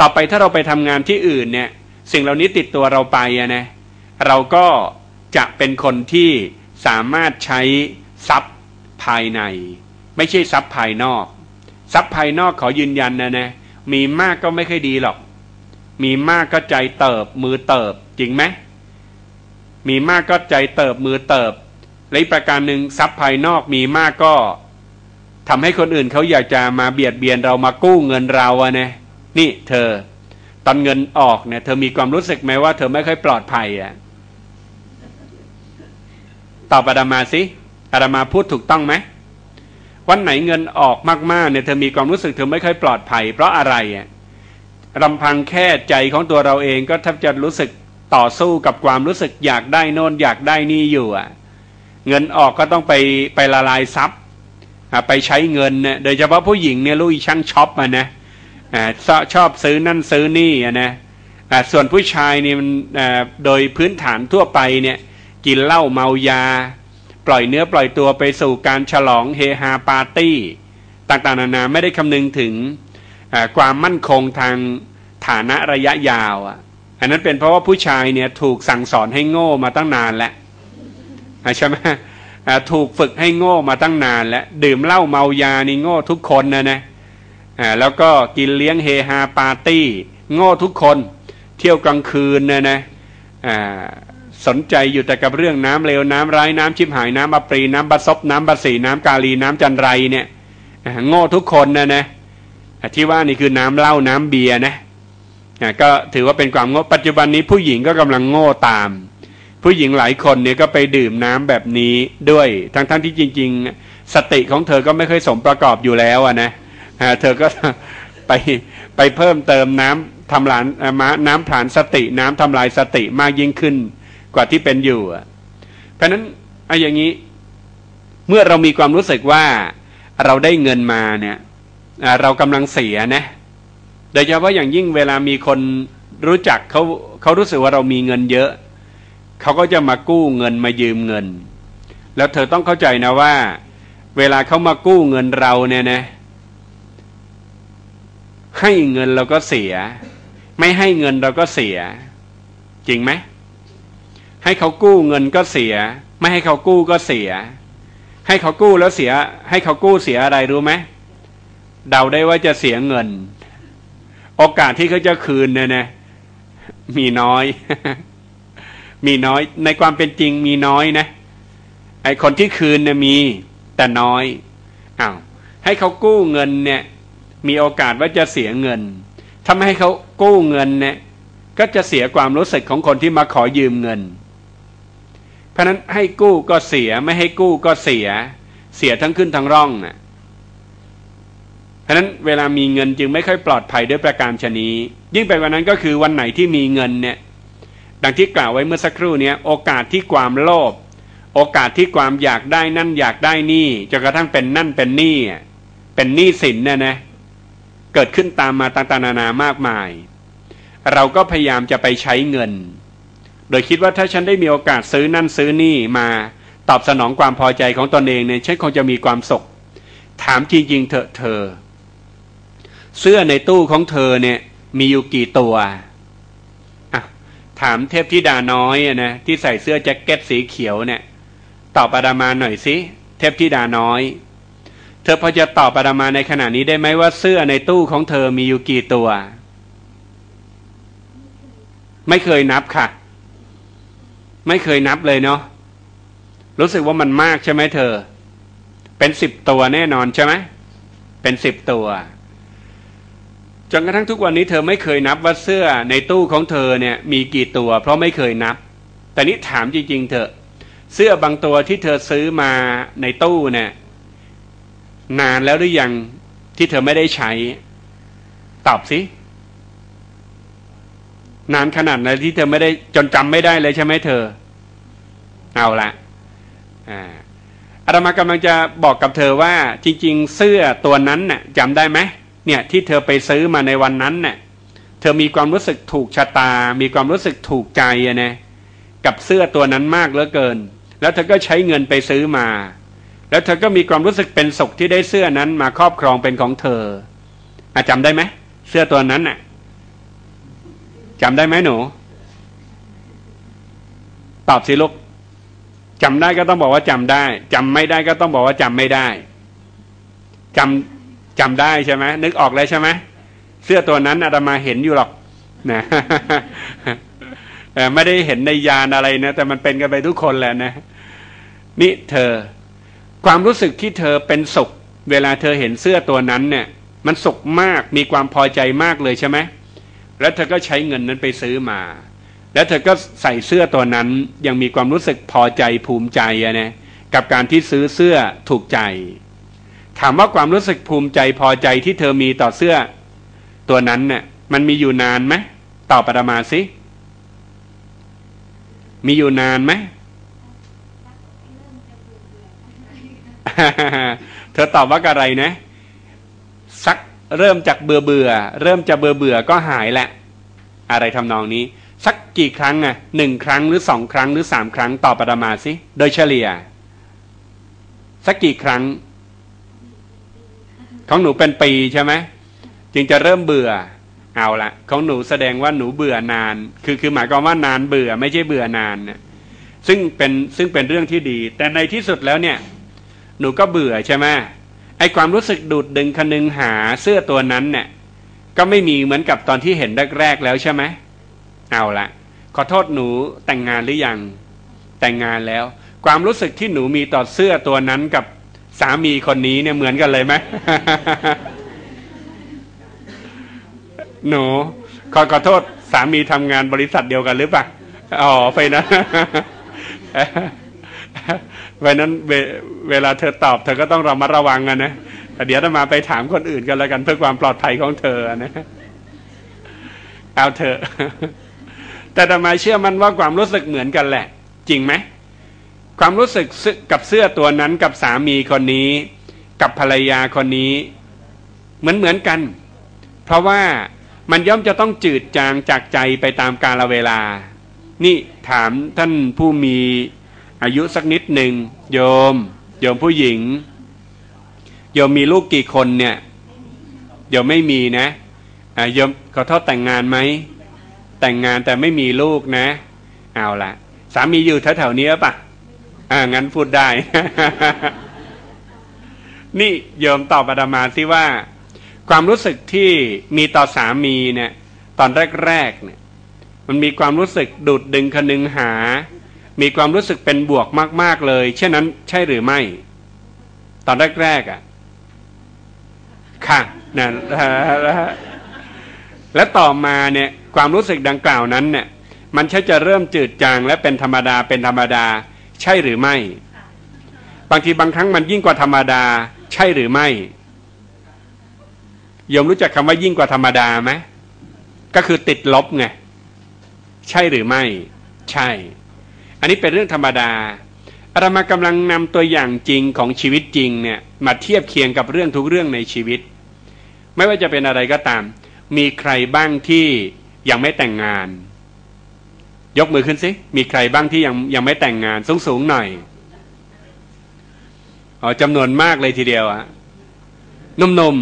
ต่อไปถ้าเราไปทำงานที่อื่นเนี่ยสิ่งเหล่านี้ติดตัวเราไปอะนะเราก็จะเป็นคนที่สามารถใช้ทรัพย์ภายใน ไม่ใช่ทรัพย์ภายนอก ทรัพย์ภายนอกขอยืนยันนะนะมีมากก็ไม่ค่อยดีหรอก มีมากก็ใจเติบมือเติบจริงไหมมีมากก็ใจเติบมือเติบและอีกประการหนึ่งทรัพย์ภายนอกมีมากก็ทำให้คนอื่นเขาอยากจะมาเบียดเบียนเรามากู้เงินเราอะนะ นี่เธอตอนเงินออกเนี่ย เธอมีความรู้สึกไหมว่าเธอไม่ค่อยปลอดภัยอะตอบอาดามาสิอาดามาพูดถูกต้องไหมวันไหนเงินออกมากๆเนี่ยเธอมีความรู้สึกเธอไม่ค่อยปลอดภัย เพราะอะไรอะลำพังแค่ใจของตัวเราเองก็แทบจะรู้สึกต่อสู้กับความรู้สึกอยากได้โน่นอยากได้นี่อยู่อะ เงินออกก็ต้องไปไปละลายทรัพย์ไปใช้เงินเนี่ยโดยเฉพาะผู้หญิงเนี่ยลุยช่างช็อปมานะ ชอบซื้อนั่นซื้อนี่นะส่วนผู้ชายนี่มันโดยพื้นฐานทั่วไปเนี่ยกินเหล้าเมายา ปล่อยเนื้อปล่อยตัวไปสู่การฉลองเฮฮาปาร์ตี้ ต่างๆนานาไม่ได้คำนึงถึงความมั่นคงทางฐานะระยะยาวอะอันนั้นเป็นเพราะว่าผู้ชายเนี่ยถูกสั่งสอนให้โง่มาตั้งนานแล้วใช่ไหมถูกฝึกให้โง่มาตั้งนานแล้ว ดื่มเหล้าเมายานี่โง่ทุกคนนะนะ แล้วก็กินเลี้ยงเฮฮาปาร์ตี้ โง่ทุกคน เที่ยวกลางคืนนะนะสนใจอยู่แต่กับเรื่องน้ำเลวน้ำร้ายน้ำชิบหายน้ำอัปรีน้ำบัซบน้ำบัสีน้ำกาลีน้ำจันไรเนี่ยโง่ทุกคนนะนะที่ว่านี่คือน้ำเหล้าน้ำเบียร์นะก็ถือว่าเป็นความโง่ปัจจุบันนี้ผู้หญิงก็กำลังโง่ตาม ผู้หญิงหลายคนเนี่ยก็ไปดื่มน้ำแบบนี้ด้วยทั้งๆทที่จริง ๆ สติของเธอก็ไม่เคยสมประกอบอยู่แล้วอะนะ เธอก็ไปไปเพิ่มเติมน้ำทำลายน้ำผลานสติน้ำทำลายสติมากยิ่งขึ้น กว่าที่เป็นอยู่เพราะนั้นไอ้อย่างนี้ เมื่อเรามีความรู้สึกว่าเราได้เงินมาเนี่ยเรากำลังเสียนะโดยเฉพาะอย่างยิ่งเวลามีคนรู้จักเขาเขารู้สึกว่าเรามีเงินเยอะ เขาก็จะมากู้เงินมายืมเงิน แล้วเธอต้องเข้าใจนะว่า เวลาเขามากู้เงินเราเนี่ยนะ ให้เงินเราก็เสีย ไม่ให้เงินเราก็เสีย จริงไหมให้เขากู้เงินก็เสีย ไม่ให้เขากู้ก็เสีย ให้เขากู้แล้วเสีย ให้เขากู้เสียอะไรรู้ไหมเดาได้ว่าจะเสียเงิน โอกาสที่เขาจะคืนเนี่ยนะมีน้อย มีน้อย ในความเป็นจริงมีน้อยนะไอคนที่คืนเนี่ยมี แต่น้อยอ้าวให้เขากู้เงินเนี่ย มีโอกาสว่าจะเสียเงินถ้าไม่ให้เขากู้เงินเนี่ยก็จะเสียความรู้สึกของคนที่มาขอยืมเงิน เพราะนั้นให้กู้ก็เสียไม่ให้กู้ก็เสีย เสียทั้งขึ้นทั้งร่องนะ่ะเพราะนั้นเวลามีเงินจึงไม่ค่อยปลอดภัยด้วยประการชนี้ยิ่งไปว่านั้นก็คือวันไหนที่มีเงินเนี่ยดังที่กล่าวไว้เมื่อสักครู่นี้โอกาสที่ความโลภโอกาสที่ความอยากได้นั่นอยากได้นี่จนกระทั่งเป็นนั่นเป็นนี่เป็นหนี้สินเนี่ยนะ เกิดขึ้นตามมาต่างๆนานามากมาย เราก็พยายามจะไปใช้เงิน โดยคิดว่าถ้าฉันได้มีโอกาสซื้อนั่นซื้อนี่มาตอบสนองความพอใจของตนเองเนี่ยฉันคงจะมีความสุข ถามจริงๆเถอะเธอ เสื้อในตู้ของเธอเนี่ยมีอยู่กี่ตัวถามเทพธิดาน้อยนะที่ใส่เสื้อแจ็คเก็ตสีเขียวเนี่ยตอบอาดามาหน่อยสิเทพธิดาน้อย เธอพอจะตอบอาดามาในขณะนี้ได้ไหมว่าเสื้อในตู้ของเธอมีอยู่กี่ตัว ไม่เคยนับค่ะ ไม่เคยนับเลยเนาะรู้สึกว่ามันมากใช่ไหมเธอ เป็นสิบตัวแน่นอนใช่ไหมเป็นสิบตัวจนกระทั่งทุกวันนี้เธอไม่เคยนับว่าเสื้อในตู้ของเธอเนี่ย มีกี่ตัว เพราะไม่เคยนับ แต่นี้ถามจริงๆเถอะ เสื้อบางตัวที่เธอซื้อมาในตู้เนี่ย นานแล้วหรือยังที่เธอไม่ได้ใช้ ตอบสินานขนาดไหนที่เธอไม่ได้จนจำไม่ได้เลยใช่ไหมเธอ เอาละอ่าอาตมากำลังจะบอกกับเธอว่า จริง ๆ เสื้อตัวนั้นน่ะจำได้ไหมเนี่ย ที่เธอไปซื้อมาในวันนั้นน่ะเธอมีความรู้สึกถูกชะตา มีความรู้สึกถูกใจนะกับเสื้อตัวนั้นมากเหลือเกิน แล้วเธอก็ใช้เงินไปซื้อมา แล้วเธอก็มีความรู้สึกเป็นสุขที่ได้เสื้อนั้นมาครอบครองเป็นของเธออาจำได้ไหมเสื้อตัวนั้นน่ะจำได้ไหมหนูตอบสิลูกจำได้ก็ต้องบอกว่าจำได้จำไม่ได้ก็ต้องบอกว่าจำไม่ได้จำจำได้ใช่ไหมนึกออกแล้วใช่ไหมเสื้อตัวนั้นอาตมาเห็นอยู่หรอกนะไม่ได้เห็นในยานอะไรนะแต่มันเป็นกันไปทุกคนแหละนะนี่เธอ ความรู้สึกที่เธอเป็นสุข เวลาเธอเห็นเสื้อตัวนั้นเนี่ย มันสุขมากมีความพอใจมากเลยใช่ไหมแล้วเธอก็ใช้เงินนั้นไปซื้อมา แล้วเธอก็ใส่เสื้อตัวนั้นยังมีความรู้สึกพอใจภูมิใจนะกับการที่ซื้อเสื้อถูกใจ ถามว่าความรู้สึกภูมิใจพอใจที่เธอมีต่อเสื้อ ตัวนั้นเนี่ยมันมีอยู่นานไหมตอบปรมาสิมีอยู่นานไหม เธอตอบว่าอะไรนะ สักเริ่มจากเบื่อเบื่อเริ่มจะเบื่อเบื่อก็หายแหละ อะไรทำนองนี้ สักกี่ครั้งอะหนึ่งครั้งหรือสองครั้งหรือสามครั้งตอบปรมาสิโดยเฉลี่ย สักกี่ครั้ง ของหนูเป็นปีใช่ไหมจึงจะเริ่มเบื่อเอาละของหนูแสดงว่าหนูเบื่อนาน คือคือหมายความว่านานเบื่อไม่ใช่เบื่อนานเนี่ยซึ่งเป็นซึ่งเป็นเรื่องที่ดี แต่ในที่สุดแล้วเนี่ย หนูก็เบื่อใช่ไหมไอความรู้สึกดูดดึงคนึงหาเสื้อตัวนั้นเนี่ยก็ไม่มีเหมือนกับตอนที่เห็นแรกๆแล้วใช่ไหมเอาละขอโทษหนูแต่งงานหรือยัง แต่งงานแล้ว ความรู้สึกที่หนูมีต่อเสื้อตัวนั้นกับสามีคนนี้เนี่ยเหมือนกันเลยไหมหนูขอขอโทษสามีทำงานบริษัทเดียวกันหรือเปล่าอ๋อไปนะ เพราะนั้นเวเวลาเธอตอบเธอก็ต้องระมัดระวังกันนะเดี๋ยวจะมาไปถามคนอื่นกันแล้วกันเพื่อความปลอดภัยของเธอนะเอาเธอ แต่ธรรมเชื่อมันว่าความรู้สึกเหมือนกันแหละ จริงไหมความรู้สึกกับเสื้อตัวนั้นกับสามีคนนี้ กับภรรยาคนนี้ เหมือนเหมือนกัน เพราะว่ามันย่อมจะต้องจืดจางจากใจไปตามกาลเวลา นี่ถามท่านผู้มี อายุสักนิดหนึ่งโยม โยมผู้หญิง โยมมีลูกกี่คนเนี่ยโยมไม่มีนะโยมขอโทษแต่งงานไหมแต่งงานแต่ไม่มีลูกนะ เอาละสามีอยู่แถวๆนี้ปะอ่างั้นพูดได้ นี่โยมตอบอาดามาสิว่า ความรู้สึกที่มีต่อสามีเนี่ย ตอนแรกๆเนี่ย มันมีความรู้สึกดูดดึงคนึงหา มีความรู้สึกเป็นบวกมาก ๆเลย เช่นนั้นใช่หรือไม่ ตอนแรกๆอะ ค่ะนะและต่อมาเนี่ยความรู้สึกดังกล่าวนั้นเนี่ย มันใช่จะเริ่มจืดจางและเป็นธรรมดาเป็นธรรมดา ใช่หรือไม่ บางทีบางครั้งมันยิ่งกว่าธรรมดา ใช่หรือไม่ยมรู้จักคำว่ายิ่งกว่าธรรมดาไหมก็คือติดลบไงใช่หรือไม่ ใช่ อันนี้เป็นเรื่องธรรมดาเรามากำลังนำตัวอย่างจริงของชีวิตจริงเนี่ยมาเทียบเคียงกับเรื่องทุกเรื่องในชีวิต ไม่ว่าจะเป็นอะไรก็ตาม มีใครบ้างที่ยังไม่แต่งงาน ยกมือขึ้นสิมีใครบ้างที่ยังยังไม่แต่งงานสูงสูงหน่อยอ๋อจำนวนมากเลยทีเดียวอะนุ่ม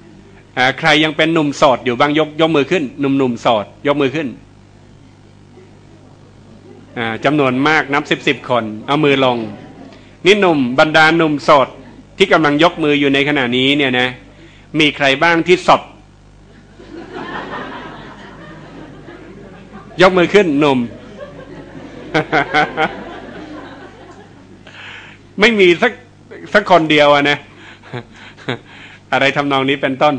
ๆใครยังเป็นหนุ่มโสดอยู่บ้างยกยกมือขึ้นหนุ่มหนุ่มโสดยกมือขึ้น จำนวนมากนับสิบสิบคน เอามือลง นี่หนุ่มบรรดาหนุ่มสดที่กำลังยกมืออยู่ในขณะนี้เนี่ยนะ มีใครบ้างที่สด ยกมือขึ้นหนุ่ม ไม่มีสักสักคนเดียวอะนะ อะไรทำนองนี้เป็นต้น